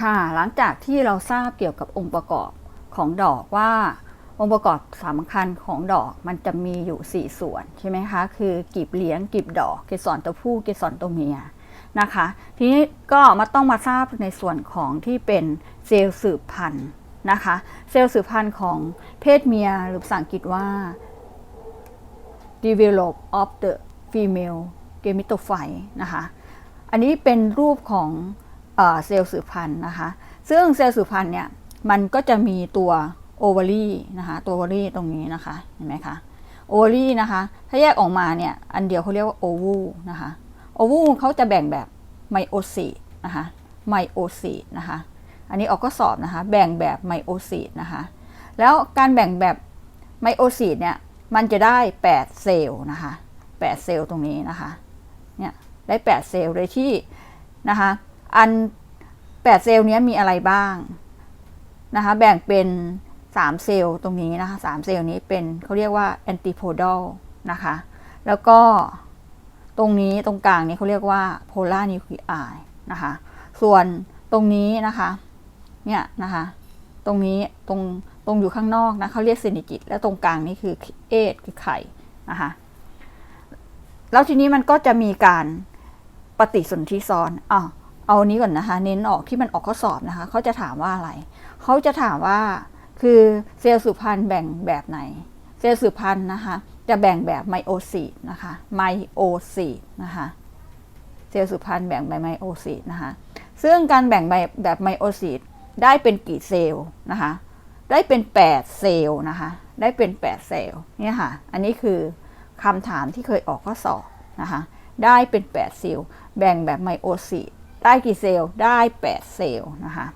ค่ะ หลังจากที่เราทราบเกี่ยวกับองค์ประกอบของดอกว่า องค์ประกอบสำคัญของดอกมันจะมีอยู่ 4 ส่วนใช่ไหมคะ คือกีบเลี้ยงกีบดอก เกสรตัวผู้ เกสรตัวเมียนะคะ ทีนี้ก็มาต้องมาทราบในส่วนของที่เป็นเซลล์สืบพันธุ์นะคะ เซลล์สืบพันธุ์ของเพศเมียหรือภาษาอังกฤษว่า develop of the female gametophyte นะคะ อันนี้เป็นรูปของ เซลล์สืบพันธุ์นะคะ ซึ่งเซลล์สืบพันธุ์เนี่ยมันก็จะมีตัวโอเวารีนะคะ ตัวโอเวารีตรงนี้นะคะ เห็นไหมคะ โอเวารีนะคะ ถ้าแยกออกมาเนี่ย อันเดียวเขาเรียกว่าโอวูนะคะ โอวูเขาจะแบ่งแบบไมโอซีนะคะ ไมโอซีนะคะ อันนี้ออกก็สอบนะคะ แบ่งแบบไมโอซีนะคะ แล้วการแบ่งแบบไมโอซีเนี่ย มันจะได้ 8 เซลล์นะคะ 8 เซลล์ตรงนี้นะคะ เนี่ย ได้ 8 เซลล์โดยที่นะคะ อัน 8 เซลล์นี้มีอะไรบ้างนะคะแบ่งเป็น 3 เซลล์ตรงนี้นะคะ3เซลล์นี้เป็นเขาเรียกว่าแอนติโพด a ลนะคะแล้วก็ตรงนี้ตรงกลางนี้เขาเรียกว่าโพลาร์นิวคลีไอนะคะส่วนตรงนี้นะคะเนี่ยนะคะตรงนี้ตรงตรงอยู่ข้างนอกนะเขาเรียกเซนิจิตแล้วตรงกลางนี่คือเอทคือไข่นะคะแล้วทีนี้มันก็จะมีการปฏิสนธิซ้อนอะ เอานี้ก่อนนะคะ เน้นออกที่มันออกข้อสอบนะคะเขาจะถามว่าอะไรเขาจะถามว่าคือเซลล์สืบพันธุ์แบ่งแบบไหน เซลล์สืบพันธุ์นะคะจะแบ่งแบบไมโอซีนะคะไมโอซีนะคะเซลล์สืบพันธุ์แบ่งแบบไมโอซีนะคะซึ่งการแบ่งแบบแบบไมโอซีได้เป็นกี่เซลล์นะคะได้เป็น 8 เซลล์นะคะได้เป็น 8 เซลล์เนี่ยค่ะอันนี้คือคำถามที่เคยออกข้อสอบนะคะได้เป็น 8 เซลล์แบ่งแบบไมโอซี ได้กี่เซลล์ได้ 8 เซลล์นะคะ